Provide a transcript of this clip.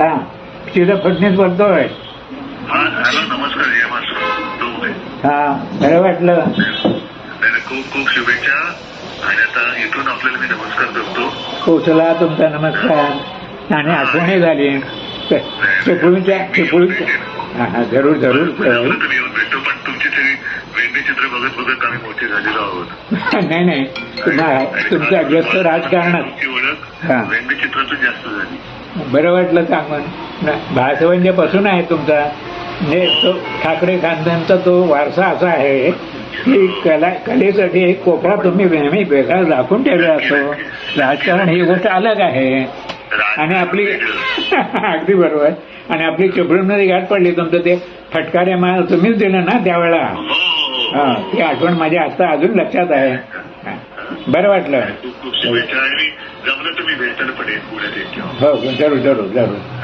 हा. तिथं फडणीस बोलतोय हा हॅलो नमस्कार हा बरं वाटलं. नाही खूप खूप शुभेच्छा. आणि आता इथून आपल्याला मी नमस्कार करतो. पोचला तुमचा नमस्कार. आणि आठवणी झाली. चिपळूणच्या चिपळूणच्या हा हा जरूर जरूर तर येऊन भेटतो पण तुमची सगळी वेंडी चित्र बघत बघत आम्ही मोठे झालेलो आहोत. नाही नाही. तुम्हा तुमच्या व्यस्त राजकारणात. तुमची हा. जास्त झाली. बरं वाटलं सांगून. भासवंजापासून आहे तुमचा. म्हणजे तो ठाकरे खानदानचा तो वारसा असा आहे की कला कलेसाठी एक कोपरा तुम्ही नेहमी वेगळा दाखवून ठेवला असतो. राजकारण ही गोष्ट अलग आहे. आणि आपली अगदी बरोबर. आणि आपली चिपळूणमध्ये गाठ पडली तुमचं ते फटकारे माल तुम्हीच दिलं ना त्यावेळेला हो हो हा. ती आठवण माझ्या आता अजून लक्षात आहे. हा. बरं वाटलं. खूप खूप शुभेच्छा आणि मी जमलं तर मी भेटायला